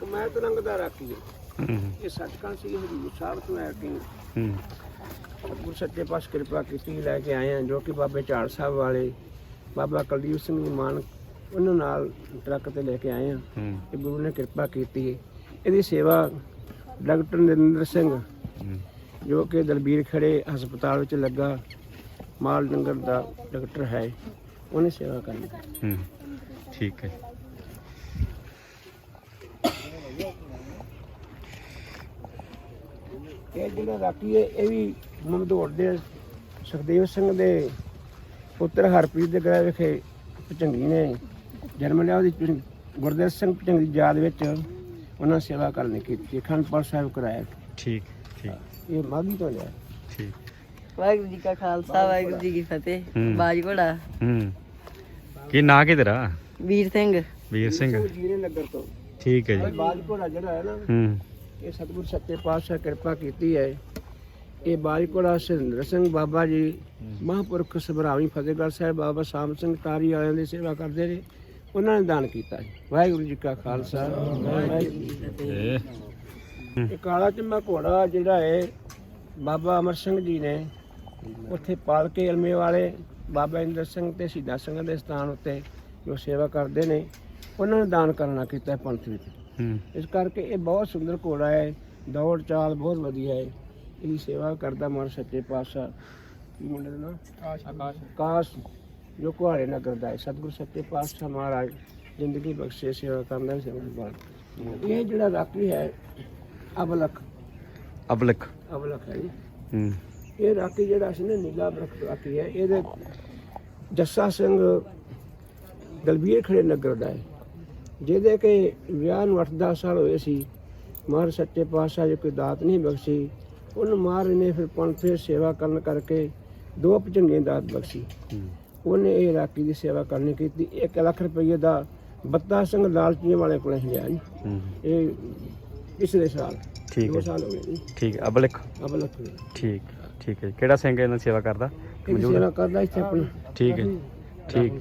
Speaker 2: ਕਮਾਇਤ ਰੰਗ ਦਾ ਰਾਖੀ ਹੈ
Speaker 1: ਹੂੰ
Speaker 2: ਇਹ ਸੱਚਖੰਡ ਸੀ ਹਜ਼ੂਰ ਸਾਹਿਬ ਤੋਂ ਆ ਕੇ
Speaker 1: ਹੂੰ।
Speaker 2: ਸਤਿਗੁਰ ਸੱਚੇ ਪਾਤਸ਼ਾਹ ਕਿਰਪਾ ਕੀਤੀ ਲੈ ਕੇ ਆਏ ਹਾਂ ਜੋ ਕਿ ਬਾਬੇ ਝਾੜ ਸਾਹਿਬ ਵਾਲੇ ਬਾਬਾ ਕੁਲਦੀਪ ਸਿੰਘ ਜੀ ਮਾਨ ਉਹਨਾਂ ਨਾਲ ਟਰੱਕ ਤੇ ਲੈ ਕੇ ਆਏ ਹੂੰ। ਕਿ ਗੁਰੂ ਨੇ ਕਿਰਪਾ ਕੀਤੀ। ਇਹਦੀ ਸੇਵਾ ਡਾਕਟਰ ਨਰਿੰਦਰ ਸਿੰਘ ਜੋ ਕਿ ਦਲਬੀਰ ਖੜੇ ਹਸਪਤਾਲ ਵਿੱਚ ਲੱਗਾ ਮਾਲ ਡੰਗਰ ਦਾ ਡਾਕਟਰ ਹੈ ਉਹਨੇ ਸੇਵਾ ਕਰਨੀ।
Speaker 1: ਹੂੰ। ਠੀਕ ਹੈ।
Speaker 2: ਇਹ ਜਿਹੜਾ ਰਾਖੀ ਹੈ ਇਹ ਵੀ ਮਮਦੋੜ ਦੇ ਸੁਖਦੇਵ ਸਿੰਘ ਦੇ ਪੁੱਤਰ ਹਰਪ੍ਰੀਤ ਦੇ ਗ੍ਰਹਿ ਵਿਖੇ ਭਚੰਗੀ ਨੇ ਜਨਮ ਲਿਆ ਉਹਦੀ ਗੁਰਦੇਵ ਸਿੰਘ ਭਚੰਗੀ ਦੀ ਯਾਦ ਵਿੱਚ ਉਹਨਾਂ ਸੇਵਾ ਕਰਨੀ ਕੀਤੀ ਖੰਡਪਾਲ ਸਾਹਿਬ ਕਰਾਇਆ।
Speaker 1: ਠੀਕ ਠੀਕ।
Speaker 2: ਇਹ ਮਾਗੀ ਤੋਂ ਲਿਆ।
Speaker 1: ਠੀਕ।
Speaker 3: ਵਾਹਿਗੁਰੂ ਜੀ ਕਾ ਖਾਲਸਾ ਵਾਹਿਗੁਰੂ ਜੀ ਕੀ ਫਤਿਹ। ਬਾਜ ਘੋੜਾ।
Speaker 1: ਹੂੰ। ਕੀ ਨਾਂ ਕੀ ਤੇਰਾ?
Speaker 3: ਵੀਰ ਸਿੰਘ।
Speaker 1: ਵੀਰ ਸਿੰਘ।
Speaker 2: ਜੀਰੇ ਨਗਰ ਤੋਂ।
Speaker 1: ਠੀਕ ਹੈ ਜੀ।
Speaker 2: ਬਾਜ ਘੋੜਾ ਜਿਹੜਾ ਹੈ ਨਾ।
Speaker 1: ਹੂੰ।
Speaker 2: ਇਹ ਸਤਿਗੁਰ ਸੱਚੇ ਪਾਤਸ਼ਾਹ ਕਿਰਪਾ ਕੀਤੀ ਹੈ। ਇਹ ਬਾਜ ਘੋੜਾ ਸਿੰਦਰ ਸਿੰਘ ਬਾਬਾ ਜੀ, ਮਹਾਂਪੁਰਖ ਸਭਰਾਵੀ ਫਤਿਹਗੜ੍ਹ ਸਾਹਿਬ ਬਾਬਾ ਸਾਮ ਸਿੰਘ ਤਾਰੀ ਵਾਲਿਆਂ ਦੀ ਸੇਵਾ ਕਰਦੇ ਨੇ। ਉਹਨਾਂ ਨੇ ਦਾਨ ਕੀਤਾ ਹੈ ਵਾਹਿਗੁਰੂ ਜੀ ਕਾ ਖਾਲਸਾ। ਵਾਹਿਗੁਰੂ ਜੀ ਕੀ ਫਤਿਹ
Speaker 1: ਇਹ
Speaker 2: ਕਾਲਾ ਚੰਮਾ ਘੋੜਾ ਜਿਹੜਾ ਹੈ, ਬਾਬਾ ਅਮਰ ਸਿੰਘ ਜੀ ਨੇ ਉੱਥੇ ਪਾਲ ਕੇ ਅਲਮੇ ਵਾਲੇ ਬਾਬਾ ਇੰਦਰ ਸਿੰਘ ਤੇ ਸ਼ਹੀਦਾਂ ਸਿੰਘ ਦੇ ਸਥਾਨ ਉੱਤੇ ਜੋ ਸੇਵਾ ਕਰਦੇ ਨੇ, ਉਹਨਾਂ ਨੇ ਦਾਨ ਕਰਨਾ ਕੀਤਾ ਪੰਥ ਵਿੱਚ। ਇਸ ਕਰਕੇ ਇਹ ਬਹੁਤ ਸੁੰਦਰ ਘੋੜਾ ਹੈ। ਦੌੜ ਚਾਲ ਬਹੁਤ ਵਧੀਆ ਹੈ। ਇਹਦੀ ਸੇਵਾ ਕਰਦਾ ਮਨ ਸੱਚੇ ਪਾਤਸ਼ਾਹ। ਕੀ ਮੁੰਡੇ ਦਾ ਨਾਮ? ਆਕਾਸ਼। ਆਕਾਸ਼। ਜੋ ਕੁਹਾੜੇ ਨਗਰ ਦਾ ਹੈ। ਸਤਿਗੁਰ ਸੱਚੇ ਪਾਤਸ਼ਾਹ ਮਹਾਰਾਜ ਜ਼ਿੰਦਗੀ ਬਖਸ਼ੇ ਸੇਵਾ ਕਰਦਾ ਸੇਵਾ ਬਾਲ ਇਹ ਜਿਹੜਾ ਰਾਖੀ ਹੈ ਅਬਲਖ।
Speaker 1: ਅਬਲਕ
Speaker 2: ਅਬਲਖ ਹੈ ਜੀ।
Speaker 1: ਹੂੰ।
Speaker 2: ਇਹ ਰਾਖੀ ਜਿਹੜਾ ਸੀ ਨਾ ਨੀਲਾ ਬਰਖ ਰਾਖੀ ਹੈ ਇਹਦੇ ਜੱਸਾ ਸਿੰਘ ਦਲਬੀਰ ਖੜੇ ਨਗਰ ਦਾ ਹੈ। ਜਿਹਦੇ ਕਿ ਵਿਆਹ ਨੂੰ 8-10 ਸਾਲ ਹੋਏ ਸੀ ਮਹਾਰ ਸੱਚੇ ਪਾਤਸ਼ਾਹ ਜੀ ਕੋਈ ਦਾਤ ਨਹੀਂ ਬਖਸ਼ੀ ਉਹਨੂੰ ਮਹਾਰ ਨੇ ਫਿਰ ਪੰਥੇ ਸੇਵਾ ਕਰਨ ਕਰਕੇ ਦੋ ਭਜੰਗੇ ਦਾਤ ਬਖਸ਼ੀ। ਉਹਨੇ ਇਹ ਰਾਖੀ ਦੀ ਸੇਵਾ ਕਰਨੀ ਕੀਤੀ 1 ਲੱਖ ਰੁਪਏ ਦਾ ਬੱਤਾ ਸਿੰਘ ਲਾਲਚੀਆਂ ਵਾਲੇ ਕੋਲੇ ਲਿਆ ਜੀ। ਇਹ ਪਿਛਲੇ ਸਾਲ
Speaker 1: ਠੀਕ ਹੈ।
Speaker 2: ਸਾਲ ਹੋ ਗਏ ਜੀ।
Speaker 1: ਠੀਕ ਹੈ ਅਬਲਕ
Speaker 2: ਅਬਲਖ।
Speaker 1: ਠੀਕ ਠੀਕ ਹੈ। ਕਿਹੜਾ ਸਿੰਘ ਇਹਨਾਂ ਸੇਵਾ ਕਰਦਾ? ਮੌਜੂਦ
Speaker 2: ਸੇਵਾ ਕਰਦਾ ਇੱਥੇ ਆਪਣਾ।
Speaker 1: ਠੀਕ ਹੈ ਠੀਕ।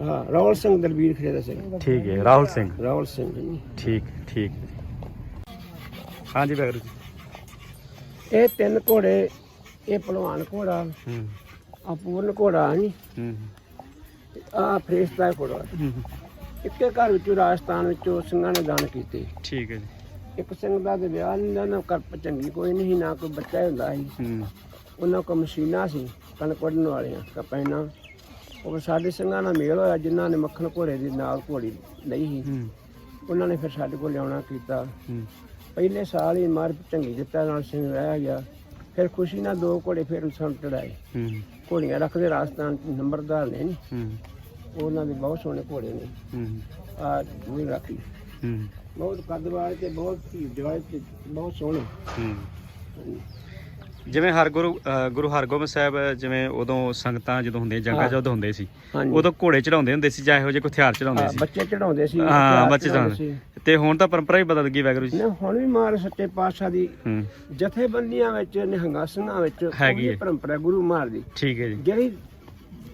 Speaker 2: ਹਾਂ ਰਾਹੁਲ ਸਿੰਘ ਦਲਬੀਰ ਖੜੇ ਦਾ ਸਿੰਘ।
Speaker 1: ਠੀਕ ਹੈ ਰਾਹੁਲ ਸਿੰਘ।
Speaker 2: ਰਾਹੁਲ ਸਿੰਘ ਜੀ
Speaker 1: ਠੀਕ ਠੀਕ। ਹਾਂਜੀ ਵਾਹਿਗੁਰੂ ਜੀ।
Speaker 2: ਇਹ ਤਿੰਨ ਘੋੜੇ ਇਹ ਪਹਿਲਵਾਨ ਘੋੜਾ
Speaker 1: ਹੂੰ।
Speaker 2: ਆ ਪੂਰਨ ਘੋੜਾ ਜੀ
Speaker 1: ਹੂੰ
Speaker 2: ਆ ਫਰੇਸਤਾ ਘੋੜਾ।
Speaker 1: ਹੂੰ
Speaker 2: ਇੱਕੇ ਘਰ ਵਿੱਚੋਂ ਰਾਜਸਥਾਨ ਵਿੱਚੋਂ ਸਿੰਘਾਂ ਨੇ ਦਾਨ ਕੀਤੇ।
Speaker 1: ਠੀਕ ਹੈ ਜੀ।
Speaker 2: ਇੱਕ ਸਿੰਘ ਦਾ ਤੇ ਵਿਆਹ ਨਹੀਂ ਦਾ ਨਾ ਕਰ ਚੰਗੀ ਕੋਈ ਨਹੀਂ ਨਾ ਕੋਈ ਬੱਚਾ ਹੁੰਦਾ ਸੀ।
Speaker 1: ਹੂੰ।
Speaker 2: ਉਹਨਾਂ ਕੋਲ ਮਸ਼ੀਨਾਂ ਸੀ ਕਣਕ ਵੱਢਣ ਵਾਲੀਆਂ ਕਪੈਨਾ। ਉਹ ਸਾਡੇ ਸਿੰਘਾਂ ਨਾਲ ਮੇਲ ਹੋਇਆ ਜਿਨ੍ਹਾਂ ਨੇ ਮੱਖਣ ਘੋੜੇ ਦੇ ਨਾਲ ਘੋੜੀ ਲਈ ਸੀ। ਉਹਨਾਂ ਨੇ ਫਿਰ ਸਾਡੇ ਕੋਲ ਲਿਆਉਣਾ ਕੀਤਾ। ਪਹਿਲੇ ਸਾਲ ਹੀ ਮਾਰ ਚੰਗੀ ਦਿੱਤਾ ਨਾਲ ਸਿੰਘ ਰਹਿ ਗਿਆ। ਫਿਰ ਖੁਸ਼ੀ ਨਾਲ ਦੋ ਘੋੜੇ ਫਿਰ ਸਾਨੂੰ ਚੜਾਏ ਘੋੜੀਆਂ ਰੱਖਦੇ ਰਾਜਸਥਾਨ ਨੰਬਰਦਾਰ ਨੇ ਨੀ?
Speaker 1: ਹੂੰ।
Speaker 2: ਉਹਨਾਂ ਦੇ ਬਹੁਤ ਸੋਹਣੇ ਘੋੜੇ ਨੇ। ਆ ਦੂਰ ਰੱਖੀ। ਬਹੁਤ ਕੱਦਵਾਲ ਤੇ ਬਹੁਤ ਜਵਾਇ ਤੇ ਬਹੁਤ ਸੋਹਣੇ।
Speaker 1: ਜਿਵੇਂ ਹਰਗੁਰੂ ਅ, ਗੁਰੂ ਹਰਗੋਬਿੰਦ ਸਾਹਿਬ ਜਿਵੇਂ ਉਦੋਂ ਸੰਗਤਾਂ ਜਦੋਂ ਹੁੰਦੀਆਂ ਜੰਗਾਂ। ਜਦ ਹੁੰਦੇ ਸੀ। ਉਦੋਂ ਘੋੜੇ ਚੜਾਉਂਦੇ ਹੁੰਦੇ ਸੀ ਜਾਂ ਇਹੋ ਜਿਹੇ ਕੋਈ ਹਥਿਆਰ ਚੜਾਉਂਦੇ ਸੀ।
Speaker 2: ਬੱਚੇ ਚੜਾਉਂਦੇ ਸੀ
Speaker 1: ਹਾਂ ਬੱਚੇ
Speaker 2: ਚੜਾਉਂਦੇ
Speaker 1: ਤੇ ਹੁਣ ਤਾਂ ਪਰੰਪਰਾ ਹੀ ਬਦਲ ਗਈ ਵਾਹਿਗੁਰੂ ਜੀ।
Speaker 2: ਹੁਣ ਵੀ ਮਾਰ ਸੱਚੇ ਪਾਤਸ਼ਾਹ ਦੀ ਜਥੇਬੰਦੀਆਂ ਵਿੱਚ ਨਿਹੰਗਾਂ ਸਿੰਘਾਂ ਵਿੱਚ
Speaker 1: ਹੈਗੀ।
Speaker 2: ਪਰੰਪਰਾ ਗੁਰੂ ਮਾਰ ਦੀ।
Speaker 1: ਠੀਕ ਹੈ ਜੀ।
Speaker 2: ਜਿਹੜੀ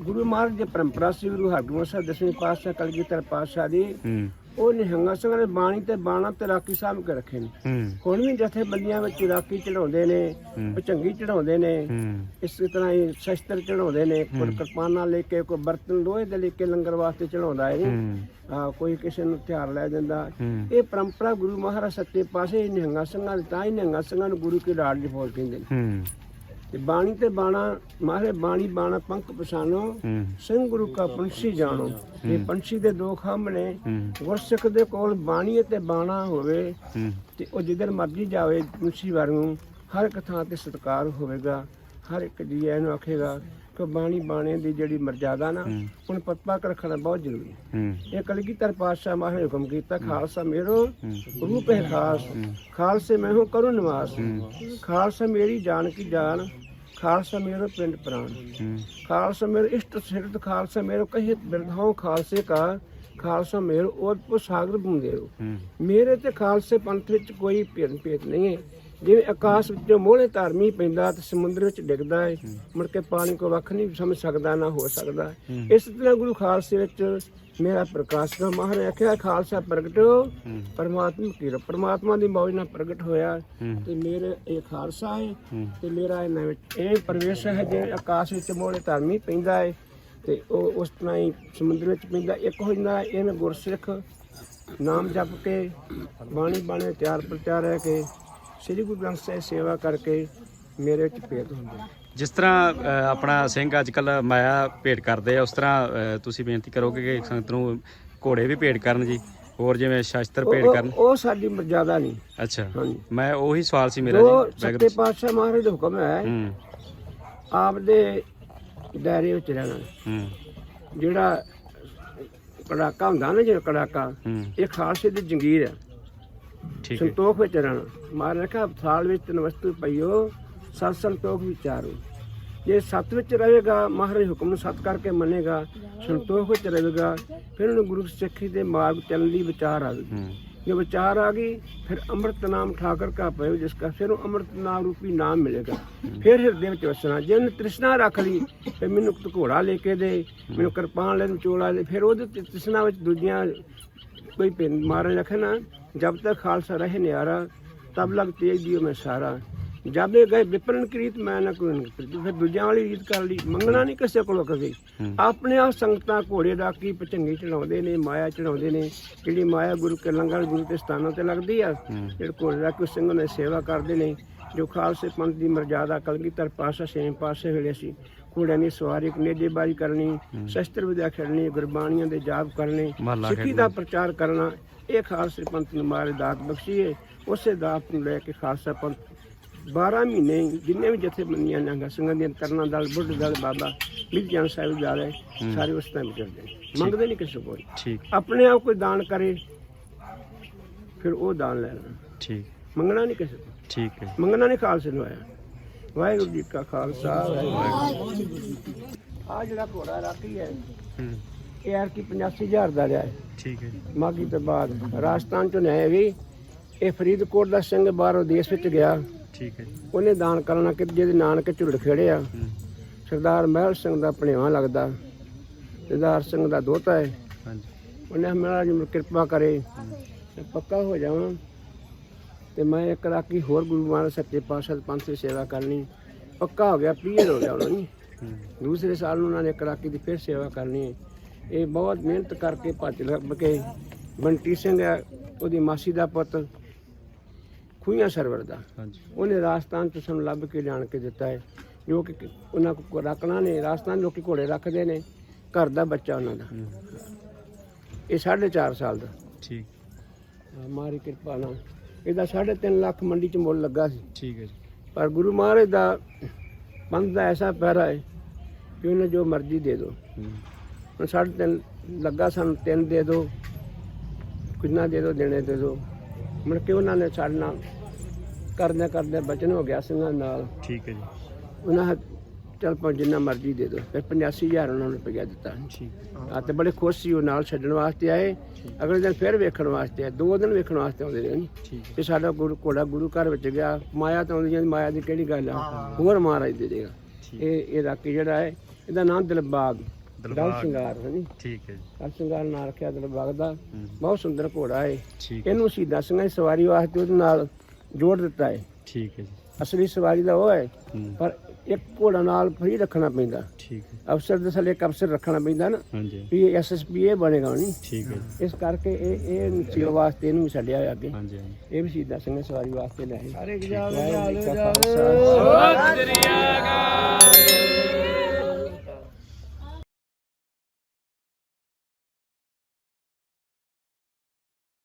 Speaker 2: ਗੁਰੂ ਮਹਾਰਾਜ ਦੀ ਪਰੰਪਰਾ ਸੀ ਗੁਰੂ ਹਰਗੋਬਿੰਦ ਸਾਹਿਬ ਦਸਵੇਂ ਪਾਤਸ਼ਾਹ ਕਲਗੀਧਰ ਪਾਤਸ਼ਾਹ ਦੀ
Speaker 1: ਹੂੰ।
Speaker 2: ਉਹ ਨਿਹੰਗਾਂ ਸਿੰਘਾਂ ਨੇ ਬਾਣੀ ਤੇ ਬਾਣਾ ਤੇ ਰਾਖੀ ਸਾਂਭ ਕੇ ਰੱਖੇ ਨੇ।
Speaker 1: ਹੂੰ।
Speaker 2: ਹੁਣ ਵੀ ਜਥੇਬੰਦੀਆਂ ਵਿੱਚ ਰਾਖੀ ਚੜਾਉਂਦੇ ਨੇ
Speaker 1: ਹੂੰ।
Speaker 2: ਭਚੰਗੀ ਚੜਾਉਂਦੇ ਨੇ ਇਸੇ ਤਰ੍ਹਾਂ ਹੀ ਸ਼ਸਤਰ ਚੜਾਉਂਦੇ ਨੇ ਕੋਈ ਕਿਰਪਾਨਾਂ ਲੈ ਕੇ ਕੋਈ ਬਰਤਨ ਲੋਹੇ ਦੇ ਲੈ ਕੇ ਲੰਗਰ ਵਾਸਤੇ ਚੜਾਉਂਦਾ ਹੈ ਕੋਈ ਕਿਸੇ ਨੂੰ ਹਥਿਆਰ ਲੈ ਜਾਂਦਾ ਇਹ ਪਰੰਪਰਾ ਗੁਰੂ ਮਹਾਰਾਜ ਸੱਚੇ ਪਾਸੇ ਨਿਹੰਗਾਂ ਸਿੰਘਾਂ ਦੀ ਤਾਂ ਹੀ ਨਿਹੰਗਾਂ ਸਿੰਘਾਂ ਨੂੰ ਗੁਰੂ ਕੀ ਦੀ ਫੌਜ ਕਹਿੰਦੇ ਨੇ। ਤੇ ਬਾਣੀ ਤੇ ਬਾਣਾ ਮਾਰੇ ਬਾਣੀ ਬਾਣਾ ਪੰਖ ਪਛਾਨੋ ਸਿੰਘ ਗੁਰੂ ਕਾ ਪੰਛੀ ਜਾਣੋ। ਇਹ ਪੰਛੀ ਦੇ ਦੋ ਖੰਭ ਨੇ। ਗੁਰਸਿੱਖ ਦੇ ਕੋਲ ਬਾਣੀ ਤੇ ਬਾਣਾ ਹੋਵੇ ਤੇ ਉਹ ਜਿੱਧਰ ਮਰਜ਼ੀ ਜਾਵੇ ਪੰਛੀ ਵਾਂਗੂ ਹਰ ਇੱਕ ਥਾਂ ਤੇ ਸਤਿਕਾਰ ਹੋਵੇਗਾ। ਹਰ ਇੱਕ ਜੀ ਇਹਨੂੰ ਆਖੇਗਾ ਕਿ ਬਾਣੀ ਬਾਣੇ ਦੀ ਜਿਹੜੀ ਮਰਜ਼ਾਦਾ ਨਾ
Speaker 1: ਹੂੰ।
Speaker 2: ਉਹਨੂੰ ਪੱਪਾ ਕਰ ਰੱਖਣਾ ਬਹੁਤ ਜ਼ਰੂਰੀ ਹੈ। ਇਹ ਕਲਗੀਧਰ ਪਾਤਸ਼ਾਹ ਨੇ ਹੁਕਮ ਕੀਤਾ ਖਾਲਸਾ ਮੇਰੋ ਰੂਪ ਹੈ ਖਾਸ। ਖਾਲਸੇ ਮੈਂ ਹੂੰ ਕਰੁ ਨਿਵਾਸ। ਖਾਲਸਾ ਮੇਰੀ ਜਾਨ ਕੀ ਜਾਨ ਖਾਲਸਾ ਮੇਰੋ ਪਿੰਡ ਪ੍ਰਾਣ। ਖਾਲਸਾ ਮੇਰੇ ਇਸ਼ਟ ਸਿਰਤ ਖਾਲਸਾ ਮੇਰੋ ਕਹੇ ਬਿਰਧਾਉ ਖਾਲਸੇ ਕਾ ਖਾਲਸਾ ਮੇਰੋ ਉਹਤ ਸਾਗਰ ਬੁੰਦੇਰੋ
Speaker 1: ਹੂੰ।
Speaker 2: ਮੇਰੇ ਤੇ ਖਾਲਸੇ ਪੰਥ ਵਿੱਚ ਕੋਈ ਭੇਦ ਨਹੀਂ ਹੈ। ਜਿਵੇਂ ਆਕਾਸ਼ ਵਿੱਚੋਂ ਮੋਹਲੇ ਧਾਰਮੀ ਪੈਂਦਾ ਤੇ ਸਮੁੰਦਰ ਵਿੱਚ ਡਿੱਗਦਾ ਹੈ। ਮੁੜ ਕੇ ਪਾਣੀ ਕੋ ਵੱਖ ਨਹੀਂ ਸਮਝ ਸਕਦਾ ਨਾ ਹੋ ਸਕਦਾ। ਇਸ ਤਰ੍ਹਾਂ ਗੁਰੂ ਖਾਲਸੇ ਵਿੱਚ ਮੇਰਾ ਪ੍ਰਕਾਸ਼ ਦਾ ਮਹਾਰਾਜ ਆਖਿਆ ਖਾਲਸਾ ਪ੍ਰਗਟ ਪਰਮਾਤਮਾ ਕੀ ਰ- ਪਰਮਾਤਮਾ ਦੀ ਮੌਜ ਨਾਲ ਪ੍ਰਗਟ ਹੋਇਆ। ਤੇ ਮੇਰੇ ਇਹ ਖਾਲਸਾ ਹੈ
Speaker 1: ਹੂੰ।
Speaker 2: ਤੇ ਮੇਰਾ ਇਹਨਾਂ ਵਿੱਚ ਇਹ ਪ੍ਰਵੇਸ਼ ਹੈ ਜੇ ਆਕਾਸ਼ ਵਿੱਚ ਮੋਹਲੇ ਧਾਰਮੀ ਪੈਂਦਾ ਹੈ ਤੇ ਉਹ ਉਸ ਤਰ੍ਹਾਂ ਹੀ ਸਮੁੰਦਰ ਵਿੱਚ ਪੈਂਦਾ। ਇੱਕ ਹੋ ਜਾਂਦਾ ਇਹਨ ਗੁਰਸਿੱਖ ਨਾਮ ਜਪ ਕੇ ਬਾਣੀ ਬਾਣੇ ਤਿਆਰ ਪ੍ਰਚਾਰ ਹੈ ਕਿ ਸ੍ਰੀ ਗੁਰੂ ਗ੍ਰੰਥ ਸਾਹਿਬ ਸੇਵਾ ਕਰਕੇ ਮੇਰੇ ਵਿੱਚ ਭੇਦ ਹੁੰਦੇ
Speaker 1: ਜਿਸ ਤਰ੍ਹਾਂ ਅ, ਆਪਣਾ ਸਿੰਘ ਅੱਜ ਕੱਲ ਮਾਇਆ ਭੇਟ ਕਰਦੇ ਆ ਉਸ ਤਰ੍ਹਾਂ ਅ, ਤੁਸੀਂ ਬੇਨਤੀ ਕਰੋਗੇ ਕਿ ਸੰਗਤ ਨੂੰ ਘੋੜੇ ਵੀ ਭੇਟ ਕਰਨ ਜੀ ਹੋਰ ਜਿਵੇਂ ਸ਼ਾਸਤਰ ਭੇਟ
Speaker 2: ਉਹ-
Speaker 1: ਕਰਨ?
Speaker 2: ਉਹ ਸਾਡੀ ਮਰਜ਼ਾਦਾ ਨਹੀਂ।
Speaker 1: ਅੱਛਾ।
Speaker 2: ਹਾਂਜੀ।
Speaker 1: ਮੈਂ ਉਹੀ ਸਵਾਲ ਸੀ ਮੇਰਾ
Speaker 2: ਜੋ
Speaker 1: ਜੀ
Speaker 2: ਸੱਤੇ ਪਾਤਸ਼ਾਹ ਮਹਾਰਾਜ ਦਾ ਹੁਕਮ ਹੈ
Speaker 1: ਹੂੰ।
Speaker 2: ਆਪ ਦੇ ਦਾਇਰੇ ਵਿੱਚ ਰਹਿਣਾ।
Speaker 1: ਹੂੰ।
Speaker 2: ਜਿਹੜਾ ਕੜਾਕਾ ਹੁੰਦਾ ਨਾ ਜਿਹੜਾ ਕੜਾਕਾ
Speaker 1: ਹੂੰ।
Speaker 2: ਇਹ ਖਾਲਸੇ ਦੀ ਜੰਗੀਰ ਹੈ।
Speaker 1: ਠੀਕ ਹੈ।
Speaker 2: ਸੰਤੋਖ ਵਿੱਚ ਰਹਿਣਾ। ਮਹਾਰਾਜ ਨੇ ਕਿਹਾ ਸਾਲ ਵਿੱਚ ਤਿੰਨ ਵਸਤੂ ਪਈਓ ਸਤ ਸੰਤੋਖ ਵਿਚਾਰੋ ਜੇ ਸਤ ਵਿੱਚ ਰਹੇਗਾ ਮਹਾਰਾਜ ਹੁਕਮ ਨੂੰ ਸਤ ਕਰਕੇ ਮੰਨੇਗਾ ਸੰਤੋਖ ਵਿੱਚ ਰਹੇਗਾ ਫਿਰ ਉਹਨੂੰ ਗੁਰੂ ਸਿੱਖੀ ਦੇ ਮਾਰਗ ਚੱਲਣ ਦੀ ਵਿਚਾਰ ਆਵੇਗੀ ਜੇ ਵਿਚਾਰ ਆ ਗਈ ਫਿਰ ਅੰਮ੍ਰਿਤ ਨਾਮ ਠਾਕਰ ਕਾ ਪਇਓ ਜਿਸ ਕਾ ਫਿਰ ਉਹ ਅੰਮ੍ਰਿਤ ਨਾਮ ਰੂਪੀ ਨਾਮ ਮਿਲੇਗਾ। ਫਿਰ ਹਿਰਦੇ ਵਿੱਚ ਵਸਣਾ। ਜੇ ਉਹਨੇ ਤ੍ਰਿਸ਼ਨਾ ਰੱਖ ਲਈ ਤੇ ਮੈਨੂੰ ਘੋੜਾ ਲੈ ਕੇ ਦੇ ਮੈਨੂੰ ਕਿਰਪਾਨ ਲੈ ਨੂੰ ਚੋਲਾ ਦੇ ਫਿਰ ਉਹਦੇ ਤ੍ਰਿਸ਼ਨਾ ਵਿੱਚ ਦੂਜੀਆਂ ਕੋਈ ਪਿੰਡ ਮਾਰਨ ਰੱਖੇ ਜਬ ਤੱਕ ਖਾਲਸਾ ਰਹੇ ਨਿਆਰਾ ਤਬ ਲਗ ਤੇਜ ਦਿਓ ਮੈਂ ਸਾਰਾ। ਜਾਬੇ ਗਏ ਵਿਪਰਨ ਕਰੀਤ ਮੈਂ ਨਾ ਕੋਈ ਨਹੀਂ ਫਿਰ ਦੂਜਿਆਂ ਵਾਲੀ ਰੀਤ ਕਰ ਲਈ ਮੰਗਣਾ ਨਹੀਂ ਕਿਸੇ ਕੋਲੋਂ ਕਦੇ। ਆਪਣੇ ਆਪ ਸੰਗਤਾਂ ਘੋੜੇ ਦਾ ਕੀ ਪਚੰਗੀ ਚੜਾਉਂਦੇ ਨੇ ਮਾਇਆ ਚੜਾਉਂਦੇ ਨੇ। ਜਿਹੜੀ ਮਾਇਆ ਗੁਰੂ ਕੇ ਲੰਗਰ ਗੁਰੂ ਦੇ ਸਥਾਨਾਂ ਤੇ ਲੱਗਦੀ ਆ ਜਿਹੜੇ ਘੋੜੇ ਦਾ ਕੋਈ ਸਿੰਘ ਨੇ ਸੇਵਾ ਕਰਦੇ ਨੇ ਜੋ ਖਾਲਸੇ ਪੰਥ ਦੀ ਮਰਜ਼ਾਦਾ ਕਲਗੀਧਰ ਪਾਸਾ ਛੇਵੇਂ ਪਾਸੇ ਵੇਲੇ ਸੀ। ਘੋੜਿਆਂ ਦੀ ਸਵਾਰੀ ਕਨੇਜੇਬਾਜ਼ੀ ਕਰਨੀ ਸ਼ਸਤਰ ਵਿਦਿਆ ਖੇਡਣੀ ਗੁਰਬਾਣੀਆਂ ਦੇ ਜਾਪ ਕਰਨੇ ਸਿੱਖੀ ਦਾ ਪ੍ਰਚਾਰ ਕਰਨਾ ਇਹ ਖਾਲਸੇ ਪੰਥ ਨੂੰ ਮਾਰੇ ਦਾਤ ਬਖਸ਼ੀ ਹੈ। ਉਸੇ ਦਾਤ ਨੂੰ ਲੈ ਕੇ ਖਾਲਸਾ ਪੰਥ 12 ਮਹੀਨੇ ਜਿੰਨੇ ਵੀ ਜਥੇਬੰਦੀਆਂ ਨੇ ਸਿੰਘਾਂ ਦੀਆਂ ਕਰਨਾ ਦਲ ਬੁੱਢ ਦਲ ਬਾਬਾ ਵਿਧਿਆਨ ਸਾਹਿਬ ਜਾ ਰਹੇ ਸਾਰੇ ਉਸ ਟਾਈਮ ਕਰਦੇ। ਮੰਗਦੇ ਨਹੀਂ ਕਿਸੇ ਕੋਲ
Speaker 1: ਠੀਕ।
Speaker 2: ਆਪਣੇ ਆਪ ਕੋਈ ਦਾਨ ਕਰੇ ਫਿਰ ਉਹ ਦਾਨ ਲੈਣਾ।
Speaker 1: ਠੀਕ।
Speaker 2: ਮੰਗਣਾ ਨਹੀਂ ਕਿਸੇ ਤੋਂ।
Speaker 1: ਠੀਕ ਹੈ।
Speaker 2: ਮੰਗਣਾ ਨਹੀਂ ਖਾਲਸੇ ਨੂੰ ਆਇਆ। ਵਾਹਿਗੁਰੂ ਜੀ ਕਾ ਖਾਲਸਾ ਵਾਹਿਗੁਰੂ ਆ ਜਿਹੜਾ ਘੋੜਾ ਰਾਖੀ ਹੈ। ਯਾਰ ਕੀ 85000 ਦਾ ਲਿਆ ਹੈ।
Speaker 1: ਠੀਕ ਹੈ ਜੀ।
Speaker 2: ਮਾਗੀ ਤੋਂ ਬਾਅਦ ਰਾਜਸਥਾਨ ਚੋਂ ਲਿਆਏ ਵੀ। ਇਹ ਫਰੀਦਕੋਟ ਦਾ ਸਿੰਘ ਬਾਹਰੋਂ ਦੇਸ਼ ਵਿੱਚ ਗਿਆ।
Speaker 1: ਠੀਕ ਹੈ ਜੀ।
Speaker 2: ਉਹਨੇ ਦਾਨ ਕਰਨਾ ਕਿ ਜਿਹਦੇ ਨਾਨਕ ਝੁਰੜ ਖੇੜੇ ਆ।
Speaker 1: ਹੂੰ।
Speaker 2: ਸਰਦਾਰ ਮਹਿਲ ਸਿੰਘ ਦਾ ਭਣੇਵਾ ਲੱਗਦਾ। ਸਰਦਾਰ ਸਿੰਘ ਦਾ ਦੋਤਾ ਹੈ।
Speaker 1: ਹਾਂਜੀ।
Speaker 2: ਉਹਨੇ ਮੇਰਾ ਜੀ ਕਿਰਪਾ ਕਰੇ। ਤੇ ਪੱਕਾ ਹੋ ਜਾਵਾਂ ਤੇ ਮੈਂ ਇੱਕ ਰਾਕੀ ਹੋਰ ਗੁਰੂ ਮਹਾਰਾਜ ਸੱਚੇ ਪਾਤਸ਼ਾਹ ਦੇ ਪੰਥ ਦੀ ਸੇਵਾ ਕਰਨੀ। ਪੱਕਾ ਹੋ ਗਿਆ ਪੀਰ ਹੋ ਗਿਆ ਉਹਨਾਂ ਨੂੰ
Speaker 1: ਹੂੰ।
Speaker 2: ਦੂਸਰੇ ਸਾਲ ਨੂੰ ਉਹਨਾਂ ਨੇ ਇੱਕ ਰਾਕੀ ਦੀ ਫਿਰ ਸੇਵਾ ਕਰਨੀ। ਹੈ ਇਹ ਬਹੁਤ ਮਿਹਨਤ ਕਰਕੇ ਭੱਜ ਲੱਭ ਕੇ ਬੰਟੀ ਸਿੰਘ ਹੈ ਉਹਦੀ ਮਾਸੀ ਦਾ ਪੁੱਤ ਖੂਹੀਆਂ ਸਰਵਰ ਦਾ।
Speaker 1: ਹਾਂਜੀ।
Speaker 2: ਉਹਨੇ ਰਾਜਸਥਾਨ ਤੋਂ ਸਾਨੂੰ ਲੱਭ ਕੇ ਜਾਣ ਕੇ ਦਿੱਤਾ ਹੈ ਜੋ ਕਿ ਉਹਨਾਂ ਕੋ ਰੱਖਣਾ ਨੇ ਰਾਜਸਥਾਨ ਲੋਕੀ ਘੋੜੇ ਰੱਖਦੇ ਨੇ ਘਰ ਦਾ ਬੱਚਾ ਉਹਨਾਂ ਦਾ। ਇਹ 4.5 ਸਾਲ ਦਾ।
Speaker 1: ਠੀਕ।
Speaker 2: ਮਾਰੀ ਕਿਰਪਾ ਨਾਲ। ਇਹਦਾ 3.5 ਲੱਖ ਮੰਡੀ ਚ ਮੁੱਲ ਲੱਗਾ ਸੀ।
Speaker 1: ਠੀਕ ਹੈ ਜੀ।
Speaker 2: ਪਰ ਗੁਰੂ ਮਹਾਰਾਜ ਦਾ ਪੰਥ ਦਾ ਐਸਾ ਪੈਰਾ ਹੈ ਕਿ ਉਹਨੇ ਜੋ ਮਰਜ਼ੀ ਦੇ
Speaker 1: ਹੂੰ।
Speaker 2: ਹੁਣ ਸਾਢੇ ਤਿੰਨ ਲੱਗਾ ਸਾਨੂੰ ਤਿੰਨ ਦੇ ਦਿਓ ਕਿੰਨਾ ਦੇ ਦਿਓ ਦੇਣੇ ਦੇ ਦਿਓ। ਮੁੜ ਕੇ ਉਹਨਾਂ ਨੇ ਸਾਡੇ ਨਾਲ ਕਰਦੇ ਕਰਦੇ ਬਚਨ ਹੋ ਗਿਆ ਸਿੰਘਾਂ ਨਾਲ।
Speaker 1: ਠੀਕ ਹੈ ਜੀ।
Speaker 2: ਉਹਨਾਂ ਚਲ ਪਾ ਜਿੰਨਾ ਮਰਜ਼ੀ ਦੇ ਦਿਓ ਫਿਰ 85000 ਉਹਨਾਂ ਨੂੰ ਰੁਪਇਆ ਦਿੱਤਾ।
Speaker 1: ਠੀਕ।
Speaker 2: ਆ ਤੇ ਬੜੇ ਖੁਸ਼ ਸੀ ਉਹ ਨਾਲ ਛੱਡਣ ਵਾਸਤੇ ਆਏ। ਅਗਲੇ ਦਿਨ ਫਿਰ ਵੇਖਣ ਵਾਸਤੇ ਆਏ। ਦੋ ਦਿਨ ਵੇਖਣ ਵਾਸਤੇ ਆਉਂਦੇ ਰਹੇ ਨੀ ਤੇ ਸਾਡਾ ਗੁਰੂ ਘੋੜਾ ਗੁਰੂ ਘਰ ਵਿੱਚ ਗਿਆ। ਮਾਇਆ ਤਾਂ ਆਉਂਦੀ ਜਾਂਦੀ ਮਾਇਆ ਦੀ ਕਿਹੜੀ ਗੱਲ ਆ? ਹੋਰ ਮਹਾਰਾਜ ਦੇ ਦੇਗਾ। ਇਹ ਇਹ ਰਾਕੀ ਜਿਹੜਾ ਹੈ ਇਹਦਾ ਨਾਮ ਦਿਲਬਾਗ। ਦਲ ਸ਼ਿੰਗਾਰ ਹੈ ਜੀ।
Speaker 1: ਠੀਕ ਹੈ ਜੀ।
Speaker 2: ਦਲ ਸ਼ਿੰਗਾਰ ਨਾਲ ਰੱਖਿਆ ਦਲਬਾਗ ਦਾ। ਬਹੁਤ ਸੁੰਦਰ ਘੋੜਾ ਹੈ। ਇਹਨੂੰ ਸ਼ਹੀਦਾਂ ਸਿੰਘਾਂ ਸਵਾਰੀ ਵਾਸਤੇ ਉਹਦੇ ਨਾਲ ਜੋੜ ਦਿੱਤਾ ਹੈ।
Speaker 1: ਠੀਕ ਹੈ ਜੀ।
Speaker 2: ਅਸਲੀ ਸਵਾਰੀ ਦਾ ਉਹ ਹੈ। ਪਰ ਇੱਕ ਘੋੜਾ ਨਾਲ ਫਰੀ ਰੱਖਣਾ ਪੈਂਦਾ।
Speaker 1: ਠੀਕ ਹੈ।
Speaker 2: ਅਫਸਰ ਦੇ ਥੱਲੇ ਇੱਕ ਅਫਸਰ ਰੱਖਣਾ ਪੈਂਦਾ ਨਾ।
Speaker 1: ਹਾਂਜੀ।
Speaker 2: ਵੀ ਐਸਐਸਪੀ ਇਹ ਬਣੇਗਾ ਨਹੀਂ।
Speaker 1: ਠੀਕ ਹੈ
Speaker 2: ਇਸ ਕਰਕੇ ਇਹ ਇਹ ਨਸੀਬ ਵਾਸਤੇ ਇਹਨੂੰ ਛੱਡਿਆ ਹੋਇਆ ਅੱਗੇ।
Speaker 1: ਹਾਂਜੀ
Speaker 2: ਇਹ ਵੀ ਸ਼ਹੀਦਾਂ ਸਿੰਘ ਸਵਾਰੀ ਵਾਸਤੇ ਲੈ ਸਾਰੇ
Speaker 1: ਜਾਵੇ ਜਾਵੇ